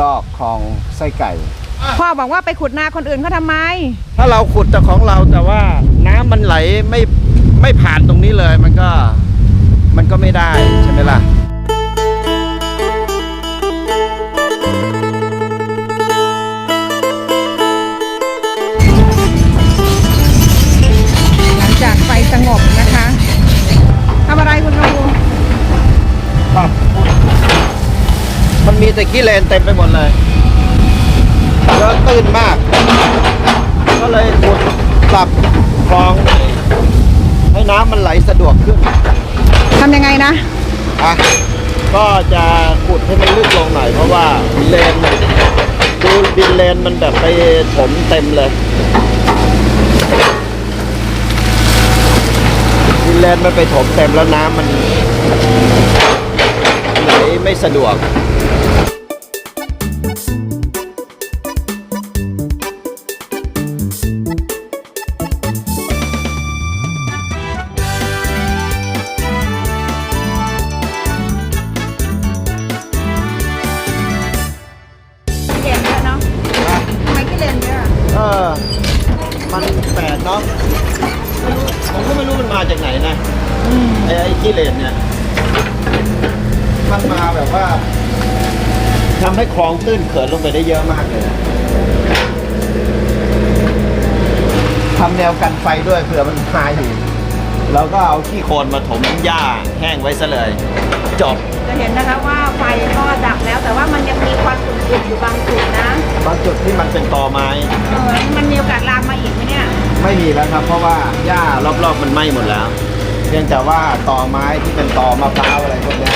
ลอกคลองไส้ไก่ พ่อบอกว่าไปขุดนาคนอื่นเขาทำไม ถ้าเราขุดแต่ของเราแต่ว่าน้ำมันไหลไม่ไม่ผ่านตรงนี้เลยมันก็มันก็ไม่ได้ใช่ไหมล่ะ มันมีแต่ขี้เลนเต็มไปหมดเลยแล้วตื้นมาก ก็เลยขุดปรับคลองให้น้ำมันไหลสะดวกขึ้นทำยังไงนะ อะ ก็จะขุดให้มันลึกลงหน่อยเพราะว่าเลนมันดูดินเลนมันแบบไปถมเต็มเลยดินเลนมันไปถมเต็มแล้วน้ำมันไหลไม่สะดวก ไอ้ไอ้ขี้เลนเนี่ย มันมาแบบว่าทำให้คลองตื้นเขินลงไปได้เยอะมากเลยนะทำแนวกันไฟด้วยเผื่อมันพายอยู่เราก็เอาขี้โคลนมาถมหญ้าแห้งไว้ซะเลย จบ จะเห็นนะคะว่าไฟก็ดับแล้ว แต่ว่ามันยังมีควันอุ่นๆอยู่บางจุดนะบางจุดที่มันเป็นตอไม้ เออมันมีโอกาสลามมาอีกไหมเนี่ย ไม่มีแล้วครับ เพราะว่าหญ้ารอบๆมันไหม้หมดแล้วเพียงแต่ว่าตอไม้ที่เป็นตอมะพร้าวอะไรพวกเนี้ย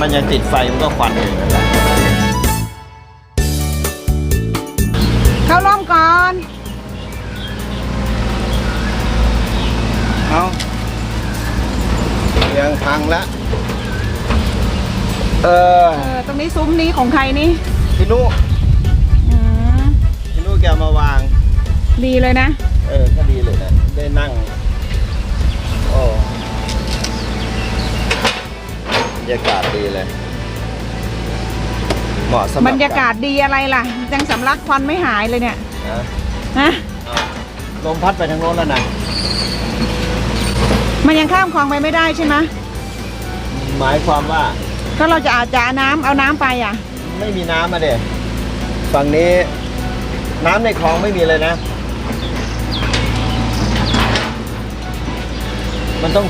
มันยังติดไฟมันก็ควันอยู่นั่นแหละเข้าร่มก่อน เอาเรียงพังแล้วเออ เออ ตรงนี้ซุ้มนี้ของใครนี่พี่นุอืมพี่นุแกเอามาวาง ดีเลยนะ เออก็ดีเลยนะ ได้นั่ง โอ้บ รรยากาศดีเลย เหมาะสำหรับบรรยากาศดีอะไรล่ะยังสำลักควันไม่หายเลยเนี่ยนะฮะเอาลมพัดไปทางโน้นแล้วนะ มันยังข้ามคลองไปไม่ได้ใช่ไหมหมายความว่าก็เราจะอาจจะเอาน้ำเอาน้ำไปอะ ไม่มีน้ำมาเด็ฝั่งนี้ น้ำในคลองไม่มีเลยนะ มันต้อง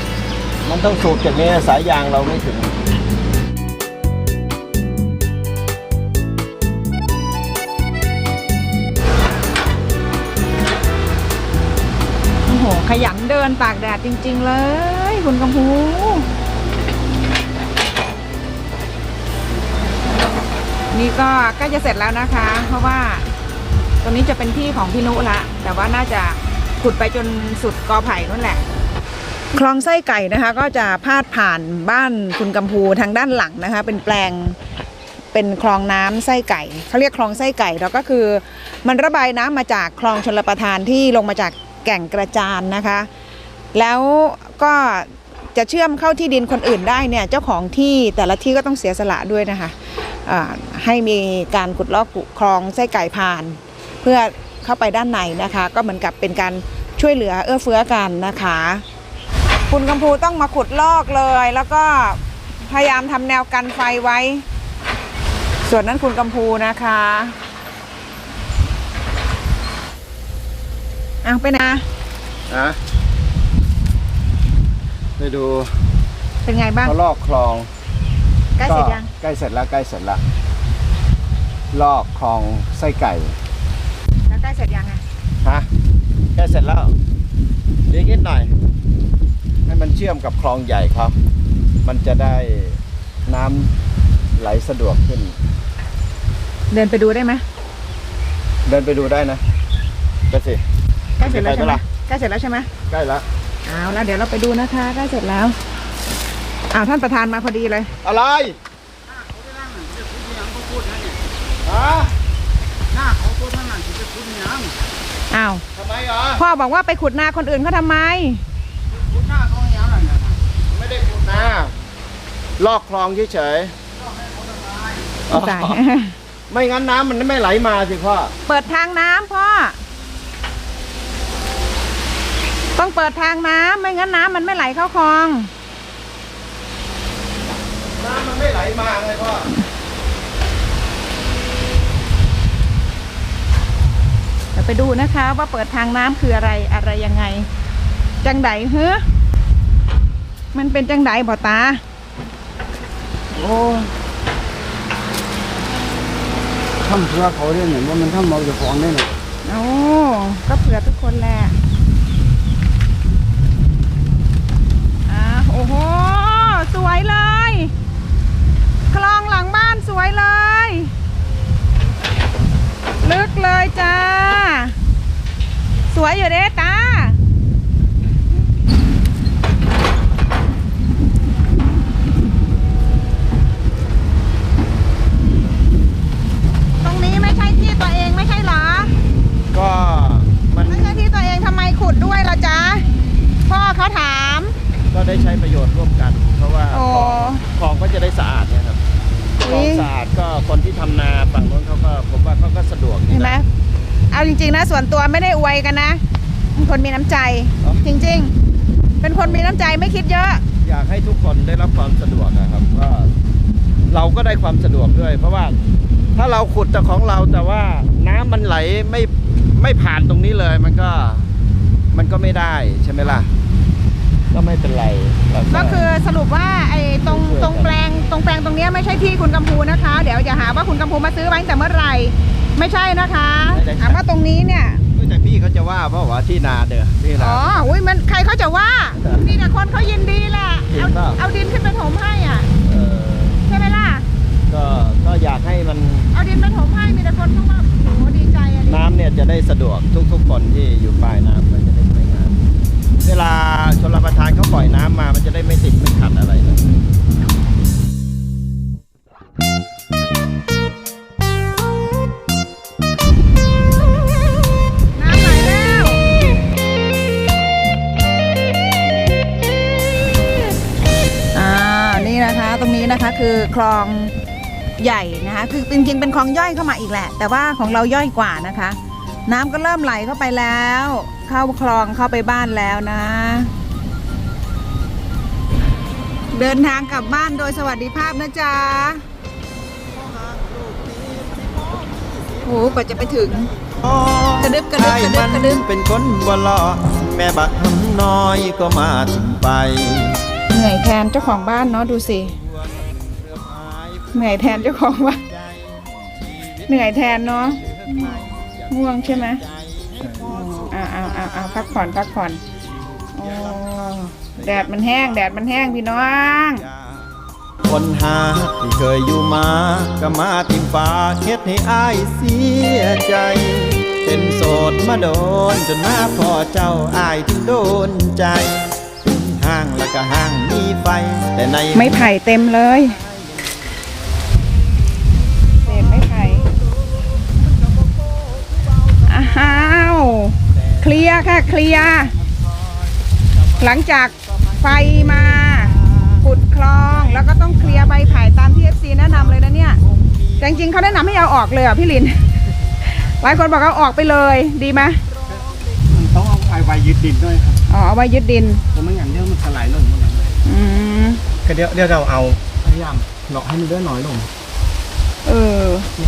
มันต้องสูบจากนี้สายยางเราไม่ถึง โอ้โห ขยันเดินตากแดดจริง ๆ เลย คุณกำพูนี่ก็ใกล้จะเสร็จแล้วนะคะ เพราะว่าตรงนี้จะเป็นที่ของพี่นุละ แต่ว่าน่าจะขุดไปจนสุดกอไผ่นั่นแหละ คลองไส้ไก่นะคะก็จะพาดผ่านบ้านคุณกำพูทางด้านหลังนะคะ เป็นแปลงเป็นคลองน้ำไส้ไก่เขาเรียกคลองไส้ไก่แล้วก็คือ มันระบายน้ำมาจากคลองชลประทานที่ลงมาจากแก่งกระจานนะคะ แล้วก็จะเชื่อมเข้าที่ดินคนอื่นได้เนี่ยเจ้าของที่แต่ละที่ก็ต้องเสียสละด้วยนะคะให้มีการขุดลอกคลองไส้ไก่ผ่าน เพื่อเข้าไปด้านในนะคะ ก็เหมือนกับเป็นการช่วยเหลือเอื้อเฟื้อกันนะคะ คุณกำพูต้องมาขุดลอกเลย แล้วก็พยายามทำแนวกันไฟไว้ ส่วนนั้นคุณกำพูนะคะเอาไปนะนะไปดูเป็นไงบ้างเขาลอกคลองใกล้เสร็จยังใกล้เสร็จแล้วใกล้เสร็จแล้วลอกคลองไส้ไก่ แล้วใกล้เสร็จยังอะฮะใกล้เสร็จแล้วเลี้ยงนิดหน่อย ให้มันเชื่อมกับคลองใหญ่ครับ มันจะได้น้ำไหลสะดวกขึ้น เดินไปดูได้ไหมเดินไปดูได้นะไปสิใกล้เสร็จแล้วใช่ไหมไปปะล่ะใกล้เสร็จแล้วใช่ไหมใกล้แล้วเอาแล้วเดี๋ยวเราไปดูนะคะใกล้เสร็จแล้วอ้าวท่านประธานมาพอดีเลย อะไรฮะหน้าเขาตัวนั่นน่ะจะไปคุณหยังอ้าวทำไมเหรอพ่อบอกว่าไปขุดนาคนอื่นเขาทำไม คุณหน้าเขาหยังนั่นน่ะ ไม่ได้ขุดนาลอกคลองเฉยๆตาย ไม่งั้นน้ำมันไม่ไหลมาสิพ่อ เปิดทางน้ำพ่อ ต้องเปิดทางน้ำไม่งั้นน้ำมันไม่ไหลเข้าคลอง น้ำมันไม่ไหลมาไงพ่อ เดี๋ยวไปดูนะคะว่าเปิดทางน้ำคืออะไรอะไรยังไง จังไดเฮ้อ มันเป็นจังไดบ่ตา โอ้ทำเพื่อเขาเนี่ยเหมือนว่ามันทำเอาเจ้าของเนี่ยนะโอ้ก็เผื่อทุกคนแหละอ่าโอ้โห สวยเลย คลองหลังบ้านสวยเลย ลึกเลยจ้า สวยอยู่เด้ตา ตรงนี้ไม่ใช่ที่ตัวเองไม่ใช่เหรอ ก็มัน ไม่ใช่ที่ตัวเองทำไมขุดด้วยล่ะจ๊ะ พ่อเขาถาม ก็ได้ใช้ประโยชน์ร่วมกัน เพราะว่า โอ้ คลองก็จะได้สะอาดเนี่ยครับคลองสะอาดก็ คนที่ทำนาฝั่งโน้นเขาก็ผมว่าเขาก็สะดวกดีเห็นไหมนะเอาจริง ๆ นะ ส่วนตัวไม่ได้อวยกันนะเป็นคนมีน้ำใจอ๋อจริง ๆ เป็นคนมีน้ำใจไม่คิดเยอะ อยากให้ทุกคนได้รับความสะดวกนะครับก็เราก็ได้ความสะดวกด้วย เพราะว่าถ้าเราขุดแต่ของเราแต่ว่าน้ำมันไหลไม่ไม่ผ่านตรงนี้เลยมันก็มันก็ไม่ได้ใช่ไหมล่ะ ก็ไม่เป็นไรเราก็คือสรุปว่าไอ้ตรงช่วยกันตรงแปลงตรงแปลงตรงเนี้ยไม่ใช่ที่คุณกำพูนะคะ เดี๋ยวอย่าหาว่าคุณกำพูมาซื้อไว้ตั้งแต่เมื่อไหร่ ไม่ใช่นะคะถามว่าตรงนี้เนี่ยแต่พี่เขาจะว่าเพราะว่าที่นาเด้อที่นาอ๋ออุ้ยมันใครเขาจะว่ามีแต่คนเขายินดีแหละจริเอางเปล่าเอาดินขึ้นไปถมให้อะเออใช่ไหมล่ะก็ก็อยากให้มันเอาดินไปถมให้มีแต่คนเขาว่าโอ้โหดีใจอะดิน้ำเนี่ยจะได้สะดวกทุกๆคนที่อยู่ปลายน้ำก็จะได้ใช้งาน เวลาชนลประทานเขาปล่อยน้ำมา มันจะได้ไม่ติดไม่ขัดอะไรน้ำไหลแล้ว อ่า นี่นะคะ ตรงนี้นะคะคือคลองใหญ่นะคะ คือจริงๆเป็นคลองย่อยเข้ามาอีกแหละ แต่ว่าของเราย่อยกว่านะคะ น้ำก็เริ่มไหลเข้าไปแล้ว เข้าคลองเข้าไปบ้านแล้วนะ เดินทางกลับบ้านโดยสวัสดิภาพนะจ๊ะโอ้โหกว่าจะไปถึงกระดึบกระดึบกระดึบกระดึบเป็นคนบ่รอแม่บักทำน้อยก็มาถึงไป เหนื่อยแทนเจ้าของบ้านเนาะดูสิเหนื่อยแทนเจ้าของบ้านเหนื่อยแทนเนาะง่วงใช่ไหม อ่าอ่าอ่าอ่าพักผ่อนพักผ่อนโอ้แดดมันแห้ง แดดมันแห้งพี่น้อง คนหาที่เคยอยู่มา ก็มาทิมฟ้าเฮ็ดให้อายเสียใจ เป็นโสดมาโดน จนมาพอเจ้าอายถึงโดนใจถึงห้างแล้วก็ห้างมีไฟ แต่ในไม้ไผ่เต็มเลย เคลียร์ค่ะเคลียร์หลังจากไฟมาขุดคลองแล้วก็ต้องเคลียร์ใบไผ่ตามที่ FC แนะนำเลยนะเนี่ยแต่จริงๆเขาแนะนำให้เอาออกเลยอะพี่ลินหลายคนบอกเอาออกไปเลยดีไหมมันต้องเอาไอ้ใบยึดดินด้วยครับอ๋อเอาไว้ยึดดินเพราะไม่งั้นเดี๋ยวมันสลายลงหมดเลยอืมก็เดี๋ยวเดี๋ยวเราเอาพยายามเลาะให้มันเลื่อนน้อยลง เออ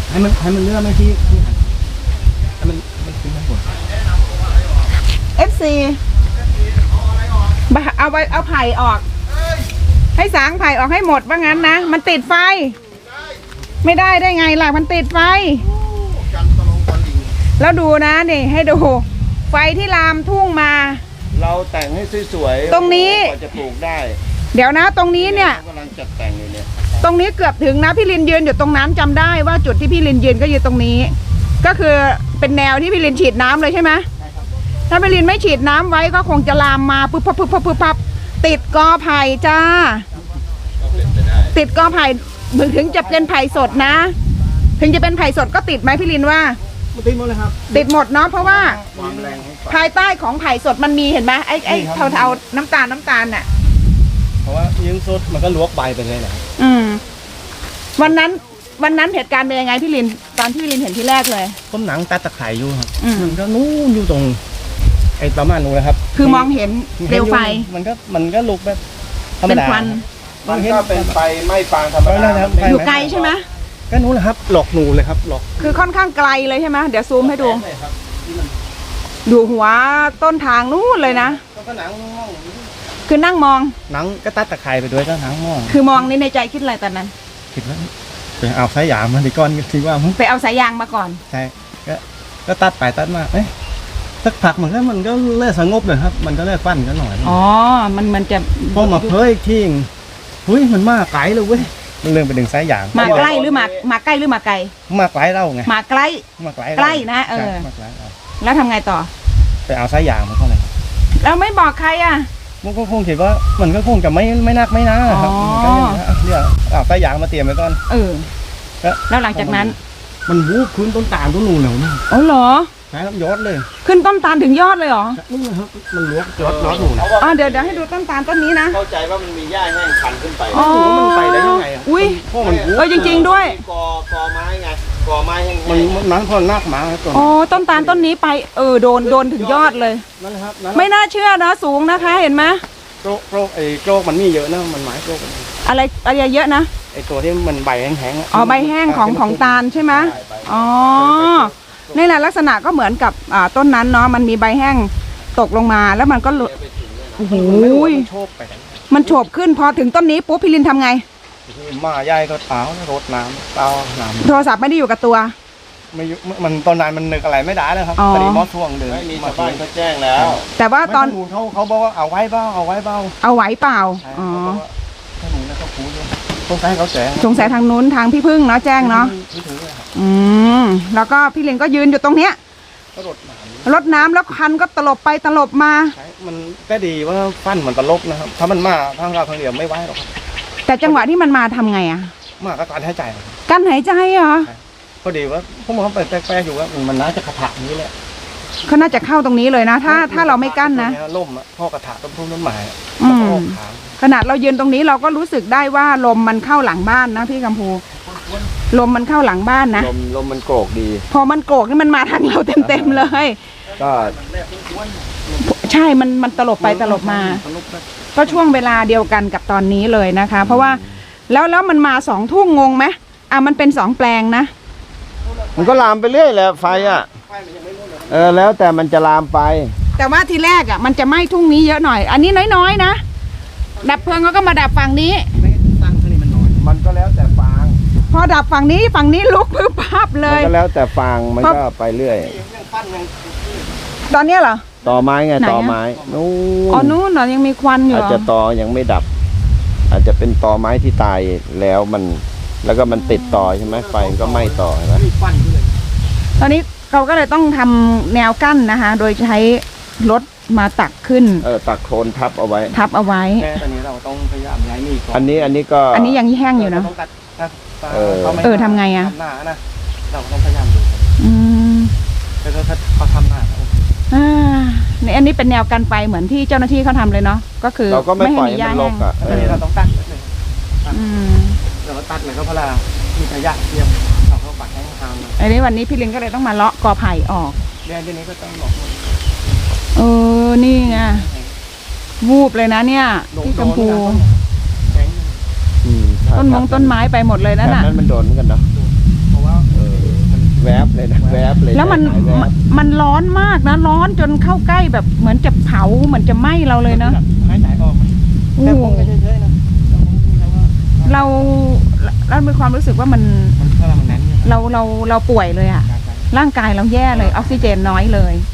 ให้มันให้มันเลื่อนไม่ที่ที่หันให้ FC บะเอาไปเอาไผ่ออก ให้สางไผ่ออกให้หมดว่างั้นนะ มันติดไฟ ไม่ได้ได้ไงล่ะมันติดไฟกันตะลงตะลิงแล้วดูนะนี่ให้ดู ไฟที่ลามทุ่งมา เราแต่งให้สวยๆตรงนี้กว่าจะปลูกได้ เดี๋ยวนะตรงนี้เนี่ยกำลังจัดแต่งอยู่เนี่ยตรงนี้เกือบถึงนะพี่ลินยืนอยู่ตรงนั้นจำได้ว่าจุดที่พี่ลินยืนก็อยู่ตรงนี้ ก็คือเป็นแนวที่พี่ลินฉีดน้ำเลยใช่ไหม ถ้าพี่ลินไม่ฉีดน้ำไว้ก็คงจะลามมาปุ๊บปั๊บปุ๊บปั๊บปุ๊บปั๊บติดกอไผ่จ้าก็เป็นไปได้ติดกอไผ่ถึงจะเป็นไผ่สดนะ ถึงจะเป็นไผ่สดก็ติดไหมพี่ลินว่ามันติดหมดเลยครับ ติดหมดเนาะเพราะว่าความแรงของไฟภายใต้ของไผ่สดมันมีเห็นไหมไอ้ไอ้นี่ครับเทาๆน้ำตาลน้ำตาลน่ะ เพราะว่ายิงสดมันก็ลวกใบไปเลยแหละอืม วันนั้นวันนั้นเหตุการณ์เป็นยังไงพี่ลิน ตอนที่พี่ลินเห็นที่แรกเลยผมหนังตัดตะไคร่อยู่ครับอืมมันก็นู้นอยู่ตรง ไอ้ประมาณนู้นนะครับคือมองเห็นเปลวไฟ มันก็มันก็ลุกแบบธรรมเป็นดาควัน มันก็เป็นไฟไหม้ฟางธรรมไม่ดานะครับมันอยู่ไกลใช่ไหมก็นู้นแหละครับ หลอกหนูเลยครับ หลอกคือค่อนข้างไกลเลยใช่ไหมเดี๋ยวซูมให้ดูใช่ครับอยู่หัวต้นทางนู้นเลยนะ ก็หนังคือนั่งมองหนังก็ตัดตะไคร่ไปด้วยก็หนังมองคือมองนี่ในใจคิดอะไรตอนนั้น คิดว่าไปเอาสายยางมาดีก่อนคิดว่ามึงไปเอาสายยางมาก่อน ใช่ก็ก็ตัดไปตัดมาเอ๊ะ สักพักมันก็มันก็เริ่มสงบเลยครับ มันก็เริ่มฟันกันหน่อยอ๋อ มันมันจะพอมาเพ้ยทิ้งเฮ้ยมันมาไกลเลยเว้ยมันเริ่มไปดึงสายยางมาใกล้หรือมามาใกล้หรือมาไกลมาไกลเราไงมาใกล้มาไกลใกล้นะเออใช่มาไกลเราแล้วทำไงต่อ ไปเอาสายยางมาเข้าเลยแล้วไม่บอกใครอะมันก็คงคิดว่ามันก็คงจะไม่ไม่นักไม่นาครับอ๋อมันก็อย่างนี้นะเดี๋ยวเอาสายยางมาเตรียมไว้ก่อนเออแล้วแล้วหลังจากนั้น มันวูบขึ้นต้นตาลต้นนูนแล้วนะอ๋อเหรอ ใช่ครับยอดเลยขึ้นต้นตาลถึงยอดเลยเหรอนี่ครับมันลวกยอดยอดหนูนะเขาว่าอ๋อเดี๋ยวเดี๋ยวให้ดูต้นตาลต้นนี้นะเข้าใจว่ามันมีหญ้าแห้งพันขึ้นไปอ๋อมันไปได้ยังไงอะอุ้ยเพราะมันวูบเออจริง ๆ ด้วยกอกอไม้ไงกอไม้แห้งๆมันมันนั้นพอนักหมาครับตัวอ๋อต้นตาลต้นนี้ไปเออโดนโดนถึงยอดเลยนั่นแหละครับนั่นไม่น่าเชื่อนะสูงนะคะเห็นไหมโรคโรคไอ้โรคมันมีเยอะนะมันหมายโรคอะไรอะไรเยอะนะไอ้ตัวที่มันใบแห้งๆะอ๋อใบแห้งของของตาลใช่ไหมอ๋อ นี่แหละลักษณะก็เหมือนกับอ่าต้นนั้นเนาะมันมีใบแห้งตกลงมาแล้วมันก็หลุดโอ้โหมันไม่รู้ว่ามันโชคไปไหนมันโฉบขึ้นพอถึงต้นนี้ปุ๊บพี่ลินทำไง มาใหญ่ก็เท้ารดน้ำเต้าน้โทรศัพท์ไม่ได้อยู่กับตัวำไม่ยุมันตอนนั้นมันนึกอะไรไม่ได้นะครับอ๋อพอดีมอส่วงเดินไม่มีชาวบ้านเขาแจ้งแล้วแต่ว่าตอนไม่เขาเขาบอกว่าเอาไว้เบ้าเอาไว้เบ้าเอาไหวเปล่าใช่อ๋อเขาบอกว่าถ้าหนูนะเขาพูดว่าต้องให้เขาแจ้งสงสัยทางนู้นทางพี่พึ่งเนาะแจ้งเนาะไม่ถื อเลยครับอืมแล้วก็พี่ลินก็ยืนอยู่ตรงเนี้ยก็รดน้ำรดน้ำแล้วคันก็ตลบไปตลบมาใช่มันก็ดีว่าฟันมันตลบนะครับ ถ้ามันมาทางเราทางเดียวไม่ไหวหรอกครับแต่จังหวะที่มันมาทำไงอะมาก็การหายใจครับกั้นหายใจเหรอพอดีว่าพวกมันแปลกๆอยู่ว่ามันน่าจะกระถางนี้แหละเขาน่าจะเข้าตรงนี้เลยนะ ถ้าถ้าเราไม่กั้นนะ ล่มอะพ่อกระถางต้นพุ่มต้นไม้อะอืม แล้วก็ออกขางขนาดเรายืนตรงนี้เราก็รู้สึกได้ว่าลมมันเข้าหลังบ้านนะพี่กัมพู ลมมันเข้าหลังบ้านนะ ลมลมมันโกรกดี พอมันโกรกนี่มันมาทางเราเต็มๆเลย ก็ใช่ มันมันตลบไปตลบมาตลบไปก็ช่วงเวลาเดียวกันกับตอนนี้เลยนะคะ เพราะว่าแล้วแล้วมันมาสองทุ่งงงไหมอะมันเป็นสองแปลงนะ มันก็ลามไปเรื่อยแหละไฟอะเออแล้วแต่มันจะลามไป แต่ว่าทีแรกอะมันจะไหม้ทุ่งนี้เยอะหน่อย อันนี้น้อยๆนะดับเพลิงเขาก็มาดับฝั่งนี้ไม่ตั้งเท่านี้มันน้อยมันก็แล้วแต่ฟางพ อดับฝั่งนี้ฝั่งนี้ลุกพึบพับเลมันย ก็แล้วแต่ฟางมันก็ไปเรื่อยยังฟันยังตอนเนี้ยเหรอ ต่อไม้ไงไหนอะ ต่อไม้นู้อ๋อนนู่นเหรอยังมีควันอยู่อาจเหรจะอตอยังไม่ดับ อาจจะเป็นตอไม้ที่ตายแล้วมัน แล้วก็มันติดต่อใช่ไหมไฟมันก็ไหม้ต่อใช่ไหมมีฟันอยู่เลยตอนนี้เขาก็เลยต้องทำแนวกั้นนะคะ โดยใช้รถมาตักขึ้น เออตักโคลนทับเอาไว้ ทับเอาไว้ แค่ตอนนี้เราต้องพยายามย้ายมีดก่อนอันนี้อันนี้ก็อันนี้ยังแห้งอยู่เนาะ ราต้องตัดถ้าถ้า เออ ขาม่เออทำไงอะ ทำหน้านะเราต้องพยายามดูอืมแต่ถ้าเขาทำหน้าโอเคอ่าในอันนี้เป็นแนวกันไฟเหมือนที่เจ้าหน้าที่เขาทำเลยเนาะก็คือเราก็ไม่ปล่อยให้ให้หญ้ามันรแห้กงอะแล้วเอตอนอนี้เราต้องตัดนิดนึงอืมเราก็ตัดเลยก็เพราะเรามีขยะเทียมเราก็ปัดให้ทางอันนี้วันนี้พี่ลินก็เลยต้องมาเลาะกอไผ่ออกเรื่องนี้ก็ต้องบอกหมดเออนี่ไงวูบเลยนะเนี่ยพี่กัมพูแข็งอืม ต้นมงต้นไม้ไปหมดเลยนั่นแถน่ะบนั้นมันโดนเหมือนกันเนาะเพราะว่าเออมันแวบเลยนะแวบเลยแล้วมันหายแวบมันร้อนมากนะร้อนจนเข้าใกล้แบบเหมือนจะเผาเหมือนจะไหม้เราเลยเนาะหายใจออกโอ้แต่โหผมก็เฉยๆนะแต่ผมไม่ใช่ว่าเราเรามีความรู้สึกว่ามันมันถ้ามันแน่นเนี่ยเราเราเราป่วยเลยอะร่างกายเราแย่เลยออกซิเจนน้อยเลยเ